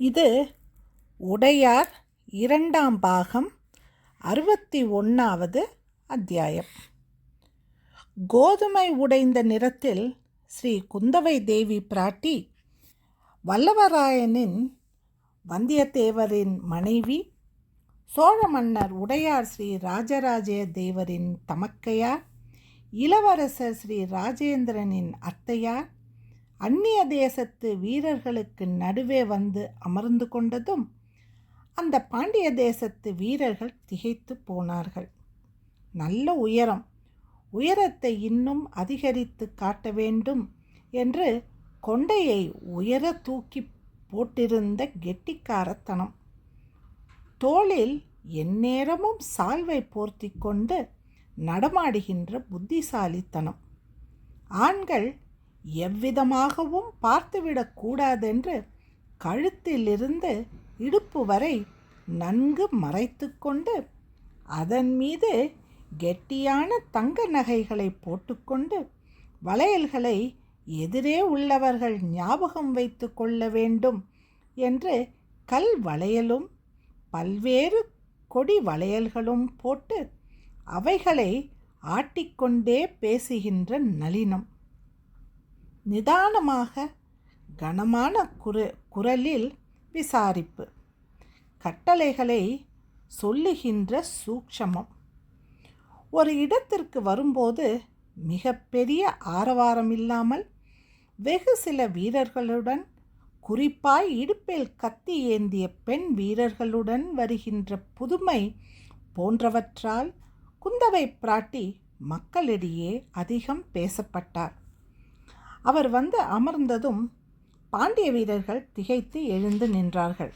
இது உடையார் இரண்டாம் பாகம் அறுபத்தி ஒன்றாவது அத்தியாயம். கோதுமை உடைந்த நிறத்தில் ஸ்ரீ குந்தவை தேவி பிராட்டி வல்லவராயனின் வந்தியத்தேவரின் மனைவி சோழ மன்னர் உடையார் ஸ்ரீ ராஜராஜ தேவரின் தமக்கையார் இளவரசர் ஸ்ரீ ராஜேந்திரனின் அத்தையார் அந்நிய தேசத்து வீரர்களுக்கு நடுவே வந்து அமர்ந்து கொண்டதும் அந்த பாண்டிய தேசத்து வீரர்கள் திகைத்து போனார்கள். நல்ல உயரம். உயரத்தை இன்னும் அதிகரித்து காட்ட வேண்டும் என்று கொண்டையை உயர தூக்கி போட்டிருந்த கெட்டிக்காரத்தனம். தோளில் எந்நேரமும் சால்வை போர்த்தி கொண்டு நடமாடுகின்ற புத்திசாலித்தனம். ஆண்கள் எவ்விதமாகவும் பார்த்துவிடக்கூடாதென்று கழுத்திலிருந்து இடுப்பு வரை நன்கு மறைத்து கொண்டு அதன் மீது கெட்டியான தங்க நகைகளை போட்டுக்கொண்டு வளையல்களை எதிரே உள்ளவர்கள் ஞாபகம் வைத்து கொள்ள வேண்டும் என்று கல் வளையலும் பல்வேறு கொடி வளையல்களும் போட்டு அவைகளை ஆட்டிக்கொண்டே பேசுகின்ற நளினம். நிதானமாக கனமான குர குரலில் விசாரிப்பு. கட்டளைகளை சொல்லுகின்ற சூக்ஷமம். ஒரு இடத்திற்கு வரும்போது மிகப்பெரிய ஆரவாரம் இல்லாமல் வெகு சில வீரர்களுடன் குறிப்பாய் இடுப்பில் கத்தி ஏந்திய பெண் வீரர்களுடன் வருகின்ற புதுமை போன்றவற்றால் குந்தவை பிராட்டி மக்களிடையே அதிகம் பேசப்பட்டார். அவர் வந்து அமர்ந்ததும் பாண்டிய வீரர்கள் திகைத்து எழுந்து நின்றார்கள்.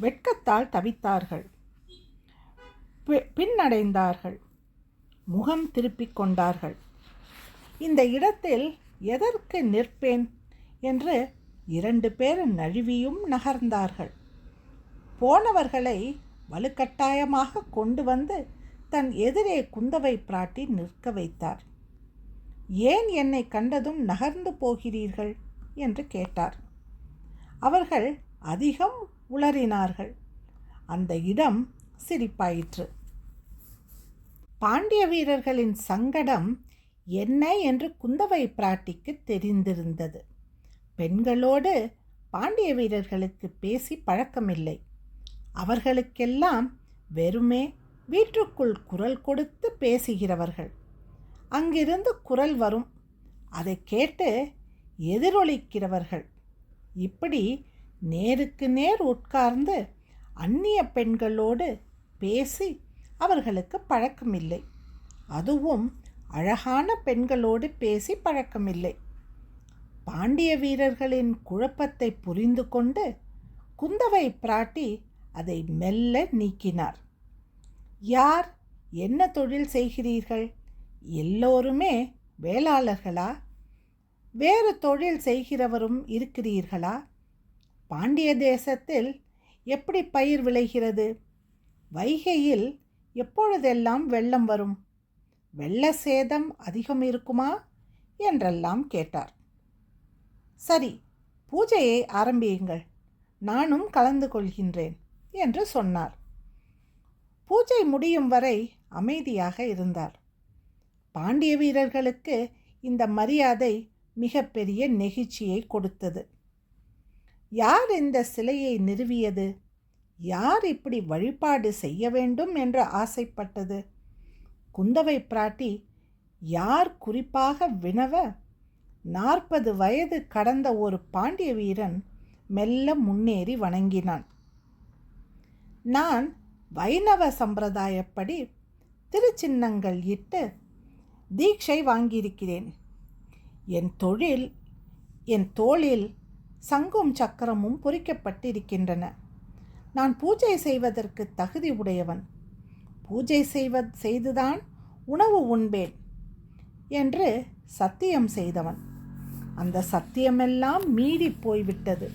வெட்கத்தால் தவித்தார்கள். பின்னடைந்தார்கள். முகம் திருப்பிக் கொண்டார்கள். இந்த இடத்தில் எதற்கு நிற்பேன்? என்று இரண்டு பேர் நழுவியும் நகர்ந்தார்கள். போனவர்களை வலுக்கட்டாயமாக கொண்டு வந்து தன் எதிரே குந்தவை பிராட்டி நிற்க வைத்தார். ஏன் என்னை கண்டதும் நகர்ந்து போகிறீர்கள்? என்று கேட்டார். அவர்கள் அதிகம் உளறினார்கள். அந்த இடம் சிரிப்பாயிற்று. பாண்டிய வீரர்களின் சங்கடம் என்ன என்று குந்தவை பிராட்டிக்கு தெரிந்திருந்தது. பெண்களோடு பாண்டிய வீரர்களுக்கு பேசி பழக்கமில்லை. அவர்களுக்கெல்லாம் வெறுமே வீட்டுக்குள் குரல் கொடுத்து பேசுகிறவர்கள். அங்கிருந்து குரல் வரும். அதை கேட்டு எதிரொலிக்கிறவர்கள். இப்படி நேருக்கு நேர் உட்கார்ந்து அந்நிய பெண்களோடு பேசி அவர்களுக்கு பழக்கமில்லை. அதுவும் அழகான பெண்களோடு பேசி பழக்கமில்லை. பாண்டிய வீரர்களின் குழப்பத்தை புரிந்து கொண்டு குந்தவை பிராட்டி அதை மெல்ல நீக்கினார். யார்? என்ன தொழில் செய்கிறீர்கள்? எல்லோருமே வேளாளர்களா? வேறு தொழில் செய்கிறவரும் இருக்கிறீர்களா? பாண்டிய தேசத்தில் எப்படி பயிர் விளைகிறது? வைகையில் எப்பொழுதெல்லாம் வெள்ளம் வரும்? வெள்ள சேதம் அதிகம் இருக்குமா? என்றெல்லாம் கேட்டார். சரி பூஜையை ஆரம்பியுங்கள். நானும் கலந்து கொள்கின்றேன் என்று சொன்னார். பூஜை முடியும் வரை அமைதியாக இருந்தார். பாண்டிய வீரர்களுக்கு இந்த மரியாதை மிகப்பெரிய நெகிழ்ச்சியை கொடுத்தது. யார் இந்த சிலையை நிறுவியது? யார் இப்படி வழிபாடு செய்ய வேண்டும் என்று ஆசைப்பட்டது? குந்தவை பிராட்டி யார் குறிப்பாக வினவ? நாற்பது வயது கடந்த ஒரு பாண்டிய வீரன் மெல்ல முன்னேறி வணங்கினான். நான் வைணவ சம்பிரதாயப்படி திருச்சின்னங்கள் இட்டு தீட்சை வாங்கியிருக்கிறேன். என் தொழில் என் தோளில் சங்கும் சக்கரமும் பொறிக்கப்பட்டிருக்கின்றன. நான் பூஜை செய்வதற்கு தகுதி உடையவன். பூஜை செய்வ செய்துதான் உணவு உண்பேன் என்று சத்தியம் செய்தவன். அந்த சத்தியமெல்லாம் மீறி போய்விட்டது.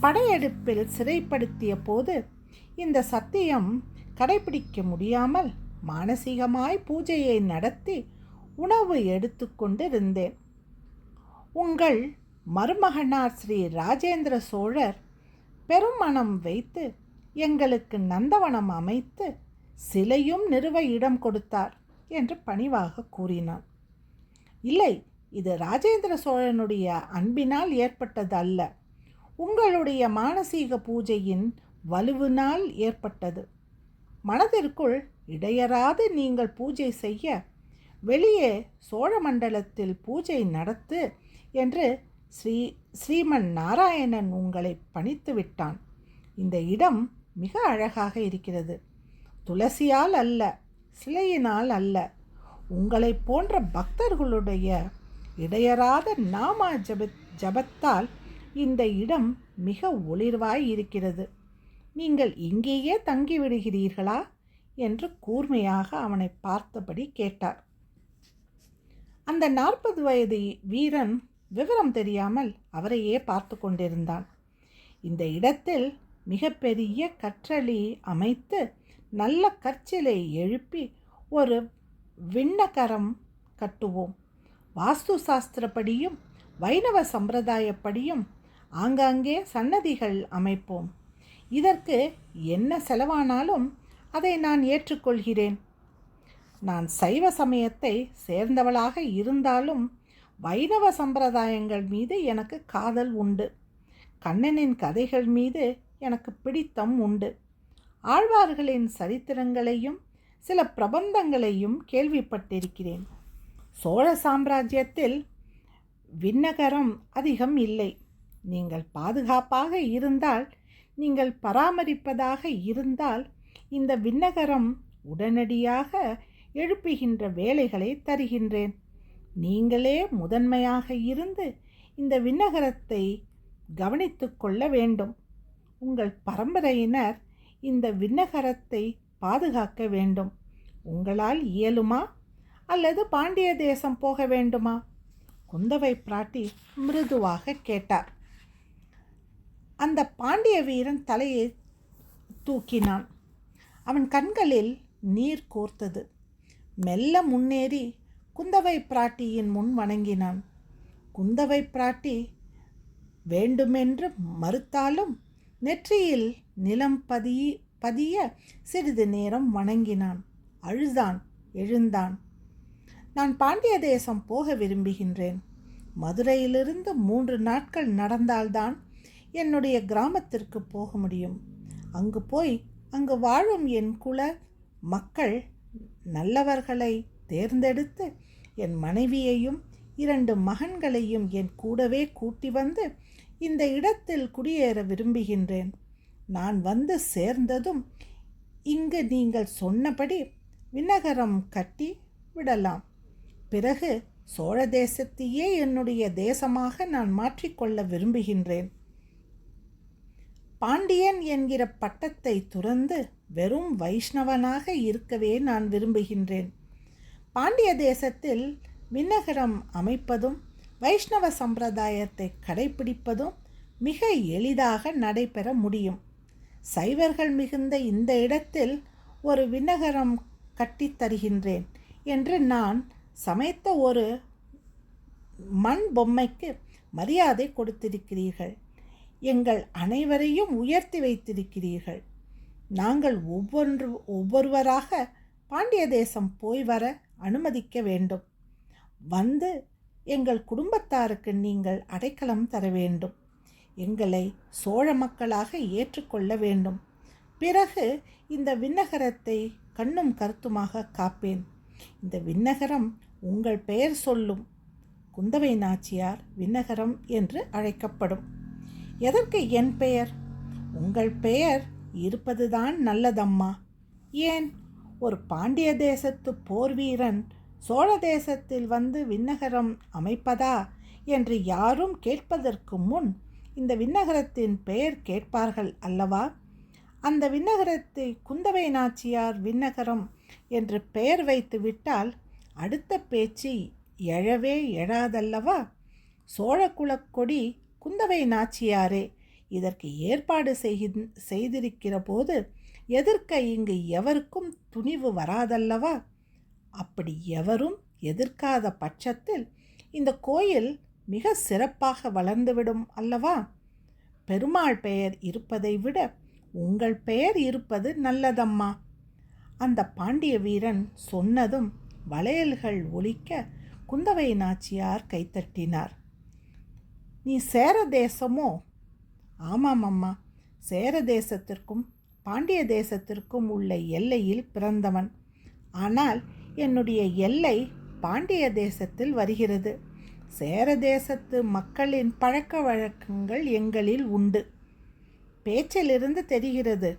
படையெடுப்பில் சிறைப்படுத்திய போது இந்த சத்தியம் கடைபிடிக்க முடியாமல் மானசீகமாய் பூஜையை நடத்தி உணவு எடுத்து கொண்டிருந்தேன் உங்கள் மருமகனார் ஸ்ரீ ராஜேந்திர சோழர் பெருமணம் வைத்து எங்களுக்கு நந்தவனம் அமைத்து சிலையும் நிறுவ இடம் கொடுத்தார் என்று பணிவாக கூறினான். இல்லை இது ராஜேந்திர சோழனுடைய அன்பினால் ஏற்பட்டது அல்ல உங்களுடைய மானசீக பூஜையின் வலுவினால் ஏற்பட்டது. மனதிற்குள் இடையராது நீங்கள் பூஜை செய்ய வெளியே சோழமண்டலத்தில் பூஜை நடத்து என்று ஸ்ரீ ஸ்ரீமன் நாராயணன் உங்களை பணித்து விட்டான். இந்த இடம் மிக அழகாக இருக்கிறது. துளசியால் அல்ல சிலையினால் அல்ல. உங்களை போன்ற பக்தர்களுடைய இடையராத நாமா ஜப ஜபத்தால் இந்த இடம் மிக ஒளிர்வாய் இருக்கிறது. நீங்கள் இங்கேயே தங்கிவிடுகிறீர்களா? என்று கூர்மையாக அவனை பார்த்தபடி கேட்டார். அந்த நாற்பது வயது வீரன் விவரம் தெரியாமல் அவரையே பார்த்து கொண்டிருந்தான். இந்த இடத்தில் மிகப்பெரிய கற்றளி அமைத்து நல்ல கற்சிலை எழுப்பி ஒரு விண்ணகரம் கட்டுவோம். வாஸ்து சாஸ்திரப்படியும் வைணவ சம்பிரதாயப்படியும் ஆங்காங்கே சன்னதிகள் அமைப்போம். இதற்கு என்ன செலவானாலும் அதை நான் ஏற்றுக்கொள்கிறேன். நான் சைவ சமயத்தை சேர்ந்தவளாக இருந்தாலும் வைணவ சம்பிரதாயங்கள் மீது எனக்கு காதல் உண்டு. கண்ணனின் கதைகள் மீது எனக்கு பிடித்தம் உண்டு. ஆழ்வார்களின் சரித்திரங்களையும் சில பிரபந்தங்களையும் கேள்விப்பட்டிருக்கிறேன். சோழ சாம்ராஜ்யத்தில் விண்ணகரம் அதிகம் இல்லை. நீங்கள் பாதுகாப்பாக இருந்தால் நீங்கள் பராமரிப்பதாக இருந்தால் இந்த விண்ணகரம் உடனடியாக எழுப்புகின்ற வேலைகளை தருகின்றேன். நீங்களே முதன்மையாக இருந்து இந்த விண்ணகரத்தை கவனித்து கொள்ள வேண்டும். உங்கள் பரம்பரையினர் இந்த விண்ணகரத்தை பாதுகாக்க வேண்டும். உங்களால் இயலுமா? அல்லது பாண்டிய தேசம் போக வேண்டுமா? குந்தவை பிராட்டி மிருதுவாக கேட்டார். அந்த பாண்டிய வீரன் தலையை தூக்கினான். அவன் கண்களில் நீர் கோர்த்தது. மெல்ல முன்னேறி குந்தவை பிராட்டியின் முன் வணங்கினான். குந்தவை பிராட்டி வேண்டுமென்று மறுத்தாலும் நெற்றியில் நிலம் பதி பதிய சிறிது நேரம் வணங்கினான். அழுதான் எழுந்தான். நான் பாண்டிய தேசம் போக விரும்புகின்றேன். மதுரையிலிருந்து மூன்று நாட்கள் நடந்தால்தான் என்னுடைய கிராமத்திற்கு போக முடியும். அங்கு போய் அங்கு வாழும் என் குல மக்கள் நல்லவர்களை தேர்ந்தெடுத்து என் மனைவியையும் இரண்டு மகன்களையும் என் கூடவே கூட்டி வந்து இந்த இடத்தில் குடியேற விரும்புகின்றேன். நான் வந்து சேர்ந்ததும் இங்கு நீங்கள் சொன்னபடி விண்ணகரம் கட்டி விடலாம். பிறகு சோழ தேசத்தையே என்னுடைய தேசமாக நான் மாற்றிக்கொள்ள விரும்புகின்றேன். பாண்டியன் என்கிற பட்டத்தை துறந்து வெறும் வைஷ்ணவனாக இருக்கவே நான் விரும்புகின்றேன். பாண்டிய தேசத்தில் விண்ணகரம் அமைப்பதும் வைஷ்ணவ சம்பிரதாயத்தை கடைபிடிப்பதும் மிக எளிதாக நடைபெற முடியும். சைவர்கள் மிகுந்த இந்த இடத்தில் ஒரு விண்ணகரம் கட்டித் தருகின்றேன் என்று நான் சமைத்த ஒரு மண் பொம்மைக்கு மரியாதை கொடுத்திருக்கிறீர்கள். எங்கள் அனைவரையும் உயர்த்தி வைத்திருக்கிறீர்கள். நாங்கள் ஒவ்வொன்று ஒவ்வொருவராக பாண்டிய தேசம் போய் வர அனுமதிக்க வேண்டும். வந்து எங்கள் குடும்பத்தாருக்கு நீங்கள் அடைக்கலம் தர வேண்டும். எங்களை சோழ மக்களாக ஏற்றுக்கொள்ள வேண்டும். பிறகு இந்த விண்ணகரத்தை கண்ணும் கருத்துமாக காப்பேன். இந்த விண்ணகரம் உங்கள் பெயர் சொல்லும். குந்தவை நாச்சியார் விண்ணகரம் என்று அழைக்கப்படும். எதற்கு என் பெயர்? உங்கள் பெயர் இருப்பதுதான் நல்லதம்மா. ஏன்? ஒரு பாண்டிய தேசத்து போர் வீரன் சோழ தேசத்தில் வந்து விண்ணகரம் அமைப்பதா என்று யாரும் கேட்பதற்கு முன் இந்த விண்ணகரத்தின் பெயர் கேட்பார்கள் அல்லவா? அந்த விண்ணகரத்தை குந்தவை நாச்சியார் விண்ணகரம் என்று பெயர் வைத்து விட்டால் அடுத்த பேச்சு எழவே எழாதல்லவா? சோழ குலக்கொடி குந்தவை நாச்சியாரே இதற்கு ஏற்பாடு செய்திருக்கிற போது எதிர்க்க இங்கு எவருக்கும் துணிவு வராதல்லவா? அப்படி எவரும் எதிர்க்காத பட்சத்தில் இந்த கோயில் மிக சிறப்பாக வளர்ந்துவிடும் அல்லவா? பெருமாள் பெயர் இருப்பதை விட உங்கள் பெயர் இருப்பது நல்லதம்மா. அந்த பாண்டிய வீரன் சொன்னதும் வளையல்கள் ஒழிக்க குந்தவை நாச்சியார் கைத்தட்டினார். நீ சேர தேசமோ? ஆமாம் அம்மா சேர தேசத்திற்கும் பாண்டிய தேசத்திற்கும் உள்ள எல்லையில் பிறந்தவன். ஆனால் என்னுடைய எல்லை பாண்டிய தேசத்தில் வருகிறது. சேர தேசத்து மக்களின் பழக்க வழக்கங்கள் எங்களில் உண்டு. பேச்சிலிருந்து தெரிகிறது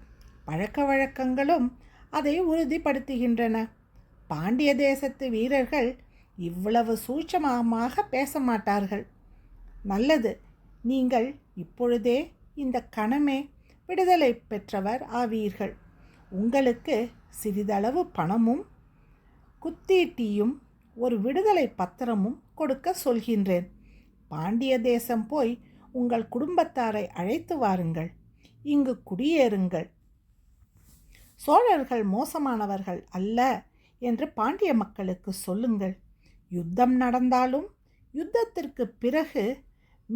பழக்க வழக்கங்களும் அதை உறுதிப்படுத்துகின்றன. பாண்டிய தேசத்து வீரர்கள் இவ்வளவு சூட்சமமாக பேச மாட்டார்கள். நல்லது நீங்கள் இப்பொழுதே இந்த கணமே விடுதலை பெற்றவர் ஆவீர்கள். உங்களுக்கு சிறிதளவு பணமும் குத்தீட்டியும் ஒரு விடுதலை பத்திரமும் கொடுக்க சொல்கின்றேன். பாண்டிய தேசம் போய் உங்கள் குடும்பத்தாரை அழைத்து வாருங்கள். இங்கு குடியேறுங்கள். சோழர்கள் மோசமானவர்கள் அல்ல என்று பாண்டிய மக்களுக்கு சொல்லுங்கள். யுத்தம் நடந்தாலும் யுத்தத்திற்கு பிறகு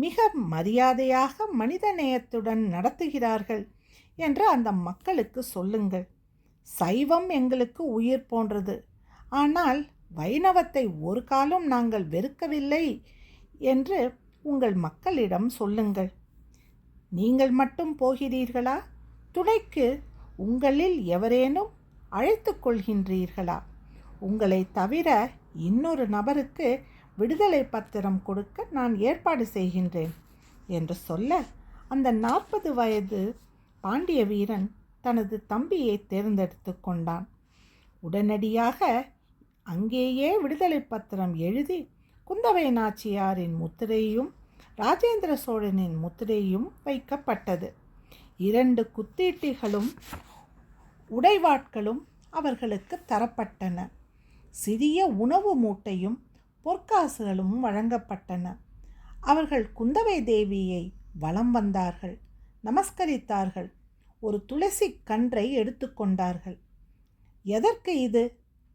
மிக மரியாதையாக மனிதநேயத்துடன் நடத்துகிறார்கள் என்று அந்த மக்களுக்கு சொல்லுங்கள். சைவம் எங்களுக்கு உயிர் போன்றது. ஆனால் வைணவத்தை ஒரு காலம் நாங்கள் வெறுக்கவில்லை என்று உங்கள் மக்களிடம் சொல்லுங்கள். நீங்கள் மட்டும் போகிறீர்களா? துணைக்கு உங்களில் எவரேனும் அழைத்து கொள்கின்றீர்களா? உங்களை தவிர இன்னொரு நபருக்கு விடுதலை பத்திரம் கொடுக்க நான் ஏற்பாடு செய்கின்றேன் என்று சொல்ல அந்த நாற்பது வயது பாண்டிய வீரன் தனது தம்பியை தேர்ந்தெடுத்து கொண்டான். உடனடியாக அங்கேயே விடுதலை பத்திரம் எழுதி குந்தவை நாச்சியாரின் முத்திரையும் ராஜேந்திர சோழனின் முத்திரையும் வைக்கப்பட்டது. இரண்டு குத்தீட்டிகளும் உடைவாட்களும் அவர்களுக்கு தரப்பட்டன. சிறிய உணவு மூட்டையும் பொற்காசுகளும் வழங்கப்பட்டன. அவர்கள் குந்தவை தேவியை வலம் வந்தார்கள். நமஸ்கரித்தார்கள். ஒரு துளசி கன்றை எடுத்துக்கொண்டார்கள் எதற்கு இது?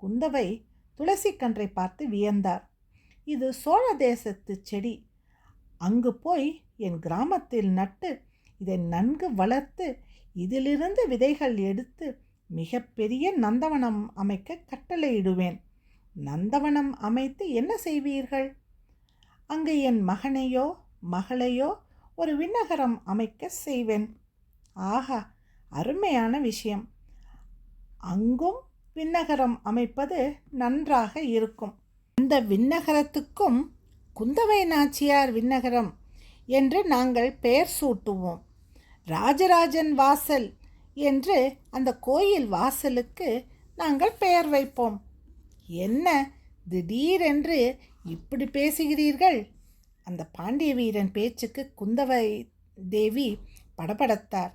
குந்தவை துளசி கன்றை பார்த்து வியந்தார். இது சோழ தேசத்து செடி. அங்கு போய் என் கிராமத்தில் நட்டு இதை நன்கு வளர்த்து இதிலிருந்து விதைகள் எடுத்து மிகப்பெரிய நந்தவனம் அமைக்க கட்டளையிடுவேன். நந்தவனம் அமைத்து என்ன செய்வீர்கள்? அங்கு என் மகனையோ மகளையோ ஒரு விண்ணகரம் அமைக்க செய்வேன். ஆஹா அருமையான விஷயம். அங்கும் விண்ணகரம் அமைப்பது நன்றாக இருக்கும். அந்த விண்ணகரத்துக்கும் குந்தவை நாச்சியார் விண்ணகரம் என்று நாங்கள் பெயர் சூட்டுவோம். ராஜராஜன் வாசல் என்று அந்த கோயில் வாசலுக்கு நாங்கள் பெயர் வைப்போம். என்ன திடீரென்று இப்படி பேசுகிறீர்கள்? அந்த பாண்டிய வீரன் பேச்சுக்கு குந்தவை தேவி படபடத்தார்.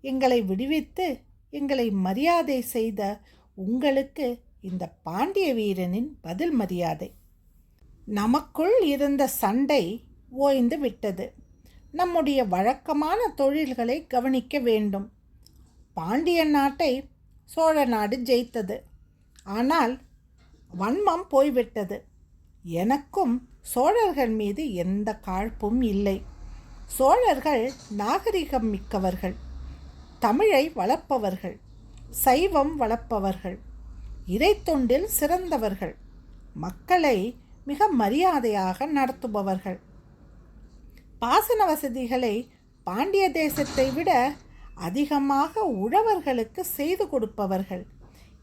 எங்களை விடுவித்து எங்களை மரியாதை செய்த உங்களுக்கு இந்த பாண்டிய வீரனின் பதில் மரியாதை. நமக்குள் இருந்த சண்டை ஓய்ந்து விட்டது. நம்முடைய வழக்கமான தொழில்களை கவனிக்க வேண்டும். பாண்டிய நாட்டை சோழ நாடு ஜெயித்தது. ஆனால் வன்மம் போய்விட்டது. எனக்கும் சோழர்கள் மீது எந்த காழ்ப்பும் இல்லை. சோழர்கள் நாகரிகம் மிக்கவர்கள். தமிழை வளர்ப்பவர்கள். சைவம் வளர்ப்பவர்கள். இறைத்தொண்டில் சிறந்தவர்கள். மக்களை மிக மரியாதையாக நடத்துபவர்கள். பாசன வசதிகளை பாண்டிய தேசத்தை விட அதிகமாக உழவர்களுக்கு செய்து கொடுப்பவர்கள்.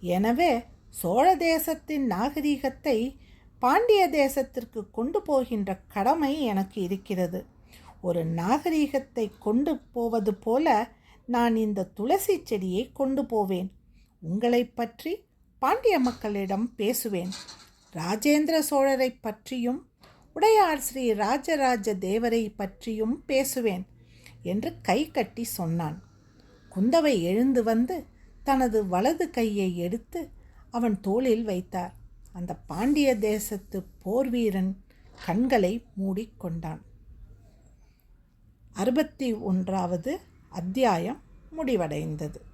எனவே சோழ தேசத்தின் நாகரிகத்தை பாண்டிய தேசத்திற்கு கொண்டு போகின்ற கடமை எனக்கு இருக்கிறது. ஒரு நாகரிகத்தை கொண்டு போவது போல நான் இந்த துளசி செடியை கொண்டு போவேன். உங்களை பற்றி பாண்டிய மக்களிடம் பேசுவேன். ராஜேந்திர சோழரை பற்றியும் உடையார் ஸ்ரீ ராஜராஜ தேவரை பற்றியும் பேசுவேன் என்று கை கட்டி சொன்னான். குந்தவை எழுந்து வந்து தனது வலது கையை எடுத்து அவன் தோளில் வைத்தார். அந்த பாண்டிய தேசத்து போர் வீரன் கண்களை மூடிக்கொண்டான். அறுபத்தி ஒன்றாவது அத்தியாயம் முடிவடைந்தது.